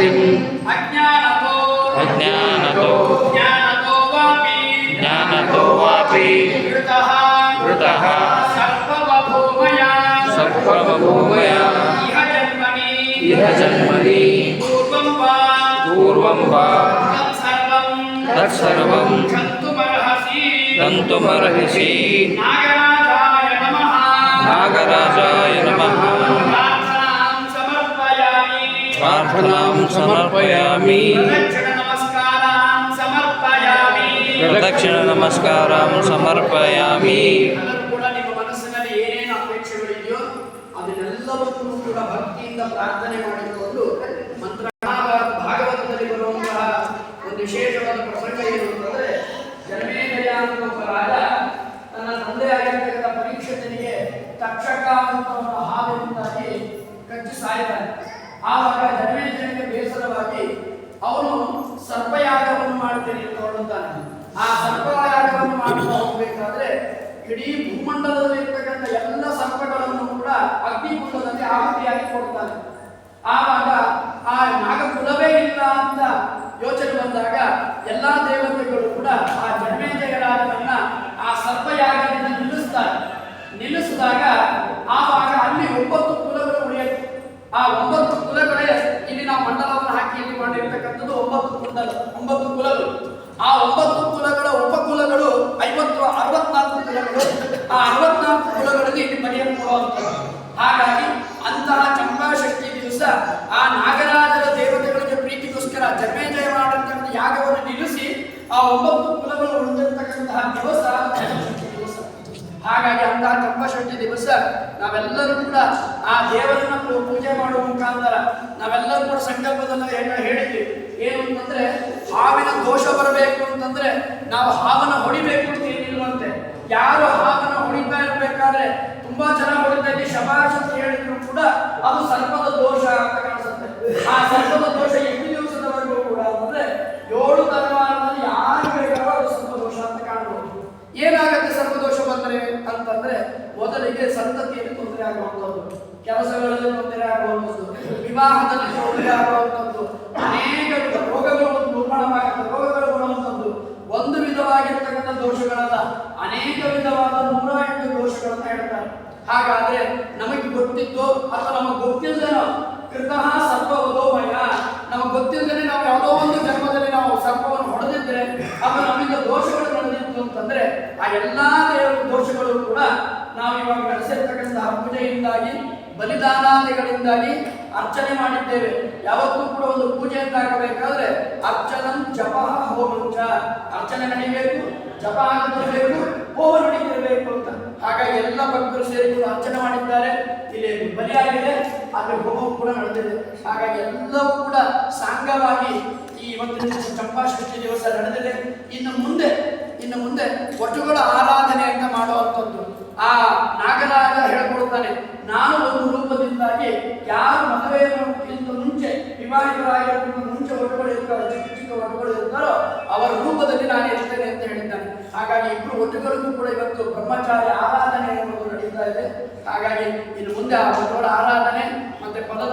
అజ్ఞానస్తిం అజ్ఞానతో అజ్ఞానతో జ్ఞానతో వాపి. జ్ఞానతో వాపి. మృతః. మృతః. సర్వభూమయా. సర్వభూమయా. గంతుమర్హసి నాగరాజాయ నమః. నాగరాజాయ నమః. ప్రార్థనా ಪ್ರಾರ್ಥನಾಂ ಸಮರ್ಪಯಾಮಿ ಪ್ರಾರ್ಥನಾಂ ಸಮರ್ಪಯಾಮಿ ಪ್ರದಕ್ಷಿಣ ನಮಸ್ಕಾರಾಂ ಸಮರ್ಪಯಾಮಿ ಪ್ರದಕ್ಷಿಣ ನಮಸ್ಕಾರಂ ಸಮರ್ಪಯಾಮಿ ಎಲ್ಲರೂ ಕೂಡ ನಿಮ್ಮ ಮನಸ್ಸಿನಲ್ಲಿ ಏನೇನು ಅಪೇಕ್ಷೆಗಳಿದೆಯೋ ಅದನ್ನೆಲ್ಲವನ್ನೂ ಕೂಡ ಭಕ್ತಿಯಿಂದ ಪ್ರಾರ್ಥನೆ ಮಾಡಿಕೊಂಡು ಮಂತ್ರ ಭಾಗವತದಲ್ಲಿ ಬರುವಂತಹ ಒಂದು ವಿಶೇಷವಾದ ಪ್ರಸಂಗ ಏನು ಅಂತಂದ್ರೆ ಜನ್ಮೇಜಯ ಅಂತ ಒಬ್ಬ ರಾಜ ತನ್ನ ತಂದೆಯಾಗಿರ್ತಕ್ಕಂಥ ಪರೀಕ್ಷೆನಿಗೆ ತಕ್ಷಕ ಅಂತ ಒಂದು ಹಾವಿನಿಂದಾಗಿ ಕಚ್ಚಿ ಸಾಯ್ತಾನೆ ಆವಾಗ ಜನ್ಮೇಜಯನಿಗೆ ಬೇಸರವಾಗಿ ಅವನು ಸರ್ಪಯಾಗವನ್ನು ಮಾಡ್ತೇನೆ ಅಂತ ಹೊರಡುತ್ತಾನೆ ಆ ಸರ್ಪಯಾಗವನ್ನು ಮಾಡ್ತಾ ಹೋಗ್ಬೇಕಾದ್ರೆ ಇಡೀ ಭೂಮಂಡಲದಲ್ಲಿ ಇರ್ತಕ್ಕಂಥ ಎಲ್ಲ ಸರ್ಪಗಳನ್ನು ಕೂಡ ಅಗ್ನಿಕುಂಡದಲ್ಲಿ ಆಹುತಿಯಾಗಿ ಕೊಡ್ತಾನೆ ಆವಾಗ ಆ ನಾಗಕುಲವೇ ಇಲ್ಲ ಅಂತ ಯೋಚನೆ ಬಂದಾಗ ಎಲ್ಲಾ ದೇವತೆಗಳು ಕೂಡ ಆ ಜನ್ಮೇಜಯರಾಜನನ್ನ ಆ ಸರ್ಪಯಾಗದಿಂದ ನಿಲ್ಲಿಸ್ತಾರೆ. ನಿಲ್ಲಿಸಿದಾಗ ಆವಾಗ ಅಲ್ಲಿ ಒಂಬತ್ತು ಕುಲಗಳು ಉಳಿಯುತ್ತೆ ಆ ಒಂಬತ್ತು ಕುಲಗಳೇ ಇಲ್ಲಿ ನಾವು ಮಂಡಲವನ್ನು ಹಾಕಿ ಇಲ್ಲಿ ಮಾಡಿರ್ತಕ್ಕಂಥದ್ದು ಒಂಬತ್ತು ಕುಂಡಲ, ಒಂಬತ್ತು ಕುಲಗಳು. ಆ ಒಂಬತ್ತು ಕುಲಗಳ ಉಪಕುಲಗಳು, ಐವತ್ತು, ಅರವತ್ನಾಲ್ಕು ಕುಲಗಳು, ಆ ಅರವತ್ನಾಲ್ಕು ಕುಲಗಳಲ್ಲಿ ಮನೆಯನ್ನು ಕೊಡುವಂಥದ್ದು. ಹಾಗಾಗಿ ಅಂತಹ ಚಂಪಾಶಕ್ತಿ ದಿವಸ ಆ ನಾಗರಾಜರ ದೇವತೆಗಳಿಗೆ ಪ್ರೀತಿಗೋಸ್ಕರ ಜನ್ಮೇಜಯ ಮಾಡತಕ್ಕಂಥ ಯಾಗವನ್ನು ನಿಲ್ಲಿಸಿ ಆ ಒಂಬತ್ತು ಕುಲಗಳು ಉಳಿದಿರತಕ್ಕಂತಹ ದಿವಸ ಹಾಗಾಗಿ ಅಂತಹ ಚಂಪಾಶಕ್ತಿ ದಿವಸ ನಾವೆಲ್ಲರೂ ಕೂಡ ಆ ದೇವರನ್ನು ಪೂಜೆ ಮಾಡುವ ಮುಖಾಂತರ ನಾವೆಲ್ಲರೂ ಕೂಡ ಸಂಕಲ್ಪದಲ್ಲಿ ಹೇಳ- ಹೇಳಿದ್ವಿ. ಏನು ಅಂತಂದ್ರೆ, ಹಾವಿನ ದೋಷ ಬರಬೇಕು ಅಂತಂದ್ರೆ ನಾವು ಹಾವನ್ನ ಹೊಡಿಬೇಕು ಅಂತ ಏನಿಲ್ವಂತೆ. ಯಾರು ಹಾವನ್ನ ಹೊಡಿತಾ ಇರ್ಬೇಕಾದ್ರೆ ತುಂಬಾ ಜನ ಹೊಡಿತಾ ಇದ್ದೀವಿ ಶಬಾಷ್ ಅಂತ ಹೇಳಿದ್ರು ಕೂಡ ಅದು ಸರ್ಪದ ದೋಷ ಅಂತ ಕಾಣಿಸುತ್ತೆ. ಆ ಸರ್ಪದ ದೋಷ ಎಷ್ಟು ದಿವಸದವರೆಗೂ ಕೂಡ ಅಂದ್ರೆ ಏಳು ತಲೆಮಾರದಲ್ಲಿ ಯಾರು ಬೇಕಾದ್ರೂ ಅದು ಸರ್ಪದೋಷ ಅಂತ ಕಾಣಬಹುದು ಏನಾಗುತ್ತೆ ಸರ್ಪದೋಷ ಬಂದ್ರೆ ಅಂತಂದ್ರೆ ಮೊದಲಿಗೆ ಸಂತತಿಯಲ್ಲಿ ತೊಂದರೆ ಆಗುವಂಥದ್ದು. ಕೆಲಸಗಳಲ್ಲಿ ತೊಂದರೆ ಆಗುವಂಥದ್ದು. ವಿವಾಹದಲ್ಲಿ ತೊಂದರೆ ಆಗುವಂಥದ್ದು. ಅನೇಕ ವಿಧ ರೋಗಗಳು ಬರುವಂಥದ್ದು ಒಂದು ವಿಧವಾಗಿರ್ತಕ್ಕಂಥ ದೋಷಗಳಲ್ಲ, ಅನೇಕ ವಿಧವಾದ ನೂರ ಎಂಟು ದೋಷಗಳನ್ನ ಹೇಳ್ತಾರೆ. ಹಾಗಾದ್ರೆ ನಮಗೆ ಗೊತ್ತಿತ್ತು ಅಥವಾ ನಮಗೆ ಗೊತ್ತಿಲ್ಲದೇನೋ ಕೃತಃ ಸರ್ಪವಧೋಮಯ ನಮಗೆ ಗೊತ್ತಿಲ್ಲದೇ ನಾವು ಯಾವುದೋ ಒಂದು ಜನ್ಮದಲ್ಲಿ ನಾವು ಸರ್ಪವನ್ನು ಹೊಡೆದಿದ್ರೆ ಅದು ನಮಗೆ ದೋಷಗಳು ನಡೆದಿತ್ತು ಅಂತಂದ್ರೆ ಆ ಎಲ್ಲಾ ದೇವರ ದೋಷಗಳು ಕೂಡ ನಾವು ಇವಾಗ ನಡೆಸಿರ್ತಕ್ಕಂತಹ ಪೂಜೆಯಿಂದಾಗಿ, ಬಲಿದಾನಾದಿಗಳಿಂದಾಗಿ ಅರ್ಚನೆ ಮಾಡಿದ್ದೇವೆ. ಯಾವತ್ತೂ ಕೂಡ ಒಂದು ಪೂಜೆ ಅಂತ ಆಗಬೇಕಾದ್ರೆ ಅರ್ಚನಂ ಜಪ ಹೋಮಂಚ. ಅರ್ಚನೆ ನಡಿಬೇಕು, ಜಪ ಆಗಬೇಕು ಹೋಮ ನಡೀತಿರಬೇಕು ಅಂತ. ಹಾಗಾಗಿ ಎಲ್ಲ ಭಕ್ತರು ಸೇರಿ ಅರ್ಚನೆ ಮಾಡಿದ್ದಾರೆ. ಇಲ್ಲಿ ಬಲಿಯಾಗಿದೆ ಆದ್ರೆ ಹೋಮ ಕೂಡ ನಡೆದಿದೆ. ಹಾಗಾಗಿ ಎಲ್ಲವೂ ಕೂಡ ಸಾಂಗವಾಗಿ ಈ ಇವತ್ತಿನ ಚಂಪಾಷ್ಟಿ ದಿವಸ ನಡೆದಿದೆ. ಇನ್ನು ಮುಂದೆ ಇನ್ನು ಮುಂದೆ ವಟುಗಳ ಆರಾಧನೆಯನ್ನ ಮಾಡುವಂಥದ್ದು. ಆ ನಾಗರಾಜ ಹೇಳ್ಕೊಡ್ತಾನೆ, ನಾನು ಒಂದು ರೂಪದಿಂದಾಗಿ ಯಾರು ಹಾಗಾಗಿ ಇಬ್ಬರು ಒಟ್ಟುಗಳಿಗೂ ಕೂಡ ಇವತ್ತು ಬ್ರಹ್ಮಚಾರಿ ಆರಾಧನೆ ಎಂಬುದು ನಡೀತಾ ಇದೆ. ಹಾಗಾಗಿ ಇನ್ನು ಮುಂದೆ ಆ ಆರಾಧನೆ ಮತ್ತೆ ಪದದ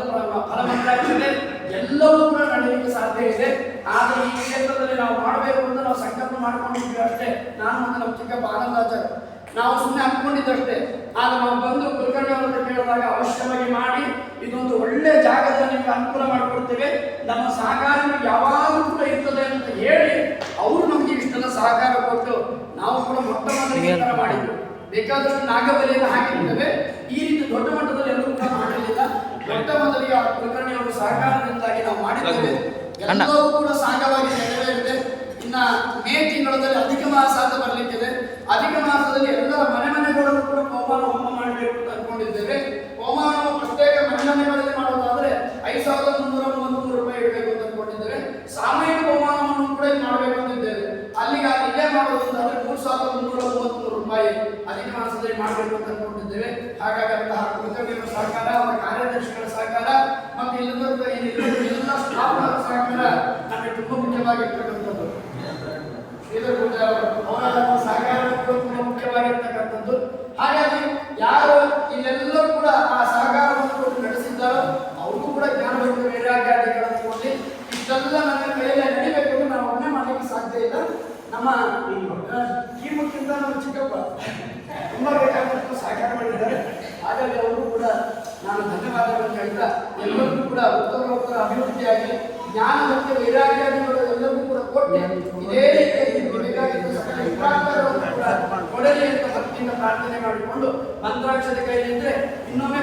ಫಲಮಂತ್ರಾಕ್ಷತೆ ಎಲ್ಲವೂ ಕೂಡ ನಡೆಯಲಿಕ್ಕೆ ಸಾಧ್ಯ ಇದೆ. ಆದರೆ ಈ ಕ್ಷೇತ್ರದಲ್ಲಿ ನಾವು ಮಾಡಬೇಕು ಅಂತ ನಾವು ಸಂಕಲ್ಪ ಮಾಡ್ಕೊಂಡಿದ್ವಿ ಅಷ್ಟೇ. ನಾನು ಮತ್ತು ನಮ್ಮ ಚಿಕ್ಕಪ್ಪ ಆನಂದಾಚಾರ್ಯ. ನಾವು ಸುಮ್ಮನೆ ಹಾಕೊಂಡಿದ್ದಷ್ಟೇ ಆಗ ನಾವು ಬಂದು ಕುಲಕರ್ಣಿ ಅವರನ್ನು ಕೇಳಿದಾಗ ಅವಶ್ಯವಾಗಿ ಮಾಡಿ ಇದೊಂದು ಒಳ್ಳೆ ಜಾಗದಲ್ಲಿ ನಿಮಗೆ ಅನುಕೂಲ ಮಾಡಿಕೊಡ್ತೇವೆ. ನಮ್ಮ ಸಹಕಾರ ಯಾವಾಗಲೂ ಕೂಡ ಇರ್ತದೆ ಅಂತ ಹೇಳಿ ಅವರು ನಮಗೆ ಇಷ್ಟೆಲ್ಲ ಸಹಕಾರ ಕೊಟ್ಟು ನಾವು ಕೂಡ ಮೊಟ್ಟ ಮೊದಲಿಗೆ ಮಾಡಿದ್ರು ಬೇಕಾದಷ್ಟು ನಾಗಬಲಿಯನ್ನು ಹಾಕಿರ್ತೇವೆ. ಈ ರೀತಿ ದೊಡ್ಡ ಮಟ್ಟದಲ್ಲಿ ಎಲ್ಲರೂ ಕೂಡ ಮಾಡಲಿಲ್ಲ. ಮೊಟ್ಟ ಮೊದಲಿಗೆ ಆ ಸಹಕಾರದಿಂದಾಗಿ ನಾವು ಮಾಡಿದ್ದೇವೆ. ಎಲ್ಲವೂ ಕೂಡ ಸಾಂಗವಾಗಿ ನೆರವೇರಿದೆ ಇನ್ನ ಮೇ ತಿಂಗಳಲ್ಲಿ ಅಧಿಕ ಮಾಸ ಅಂತ ಬರ್ಲಿಕ್ಕಿದೆ ಅಧಿಕ ಮಾಸದಲ್ಲಿ ಎಲ್ಲರ ಮನೆ ಮನೆಗಳಲ್ಲೂ ಕೂಡ ಹೋಮಾನ ಹೋಮ ಮಾಡಬೇಕು ಅಂತ ಅನ್ಕೊಂಡಿದ್ದೇವೆ ಹೋಮಾನ ಪ್ರತ್ಯೇಕ ಮನೆ ಮನೆಗಳಲ್ಲಿ ಮಾಡೋದಾದ್ರೆ ಐದು ಸಾವಿರದ ಮುನ್ನೂರ ಮೂವತ್ಮೂರು ರೂಪಾಯಿ ಇಡಬೇಕು ಅಂತ ಅನ್ಕೊಂಡಿದ್ದೇವೆ ಸಾಮೂಹಿಕ ಹೋಮಾನವನ್ನು ಕೂಡ ಇಲ್ಲಿ ಮಾಡಬೇಕು ಅಂತಿದ್ದೇವೆ ಅಲ್ಲಿಗೆ ಅಲ್ಲಿ ಇಲ್ಲೇ ಮಾಡೋದಾದ್ರೆ ಮೂರು ಸಾವಿರದ ಮುನ್ನೂರ ಮೂವತ್ಮೂರು ರೂಪಾಯಿ ಅಧಿಕ ಮಾಸದಲ್ಲಿ ಮಾಡಬೇಕು ಅಂತ ಅನ್ಕೊಂಡಿದ್ದೇವೆ ಹಾಗಾಗಿ ಅಂತಹ ಕುಲಕರ್ಣಿಯವರ ಸಹಕಾರ ಅವರ ಕಾರ್ಯದರ್ಶಿಗಳ ಸಹಕಾರ ಮತ್ತು ಇಲ್ಲದ ಎಲ್ಲ ಸ್ಟಾಫ್ಗಳ ಸಹಕಾರ ನಮಗೆ ತುಂಬಾ ಮುಖ್ಯವಾಗಿರ್ತಕ್ಕಂಥದ್ದು ಶ್ರೀಧರ್ ಪೂಜಾ ಅವರು ಅವರ ಸಹಕಾರ ಕೂಡ ತುಂಬಾ ಮುಖ್ಯವಾಗಿರ್ತಕ್ಕಂಥದ್ದು. ಹಾಗಾಗಿ ಯಾರು ಇಲ್ಲೆಲ್ಲರೂ ಕೂಡ ಆ ಸಹಕಾರವನ್ನು ನಡೆಸಿದ್ದಾರೋ ಅವ್ರಿಗೂ ಕೂಡ ಜ್ಞಾನವಂತ ವೈರಾಗ್ಯಾದಿಗಳನ್ನು ಕೊಡಿ ಇಷ್ಟೆಲ್ಲ ನನ್ನ ಕೈಯಲ್ಲಿ ನಡಿಬೇಕು ನಾವು ಒಮ್ಮೆ ಮಾಡಲಿಕ್ಕೆ ಸಾಧ್ಯ ಇಲ್ಲ. ನಮ್ಮ ಕೀಮಕ್ಕಿಂತ ನಮ್ಮ ಚಿಕ್ಕಪ್ಪ ತುಂಬ ಬೇಕಾದಷ್ಟು ಸಹಕಾರ ಮಾಡಿದ್ದಾರೆ. ಹಾಗಾಗಿ ಅವರು ಕೂಡ ನಾನು ಧನ್ಯವಾದಗಳನ್ನು ಹೇಳ್ತಾ ಎಲ್ಲರಿಗೂ ಕೂಡ ಉತ್ತರೋತ್ತರ ಅಭಿವೃದ್ಧಿಯಾಗಿ ಜ್ಞಾನ ಮತ್ತು ವೈರಾಗ್ಯಾದಿಗಳು ಎಲ್ಲರಿಗೂ ಕೂಡ ಕೊಟ್ಟು ಇದೇ ರೀತಿಯಾಗಿ ನಿಮಗೆ ಬೇಕಾಗಿದ್ದ ಸಕಲ ವಿಭ್ರಾಂತಗಳನ್ನು ಕೂಡ ಕೊಡಲಿ ಅಂತ ಭಕ್ತಿಯಿಂದ ಪ್ರಾರ್ಥನೆ ಮಾಡಿಕೊಂಡು ಮಂತ್ರಾಕ್ಷರ ಕೈಲಿದ್ರೆ ಇನ್ನೊಮ್ಮೆ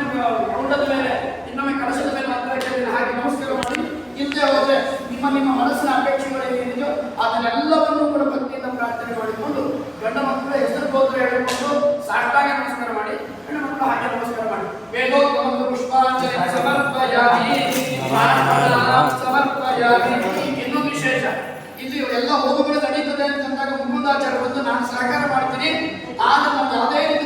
ಕೌಂಡದ ಮೇಲೆ ಇನ್ನೊಮ್ಮೆ ಕಳಶದ ಮೇಲೆ ಮಂತ್ರಾಕ್ಷರ ಹಾಕಿ ನಮಸ್ಕಾರ ಮಾಡಿ ಇಲ್ಲದೆ ಹೋದ್ರೆ ನಿಮ್ಮ ನಿಮ್ಮ ಮನಸ್ಸಿನ ಅಪೇಕ್ಷೆಗಳು ಏನಿದೆಯೋ ಅದನ್ನೆಲ್ಲವನ್ನೂ ಕೂಡ ಭಕ್ತಿಯಿಂದ ಪ್ರಾರ್ಥನೆ ಮಾಡಿಕೊಂಡು ಗಂಡ ಮಕ್ಕಳ ಹೆಸರು ಗೋತ್ರ ಹೇಳಿಕೊಂಡು ಸಾಷ್ಟಾಂಗ ನಮಸ್ಕಾರ ಮಾಡಿ ಹೆಣ್ಣು ಮಕ್ಕಳು ಹಾಗೆ ನಮಸ್ಕಾರ ಮಾಡಿ. ವೇದೋತ್ತಮ ಪುಷ್ಪಾಂಜಲಿ ಸಮರ್ಪಯಾಮಿ. ಸಮರ್ಪಯಾಮಿ. ಎಲ್ಲ ಹೋಮಗಳು ನಡೀತದೆ ಅಂತಂದಾಗ ಮುಗುಂದಾಚಾರ ಬಂದು ನಾನು ಸಹಕಾರ ಮಾಡ್ತೀನಿ ನಾನು ನಮ್ಗೆ ಯಾವುದೇ ರೀತಿ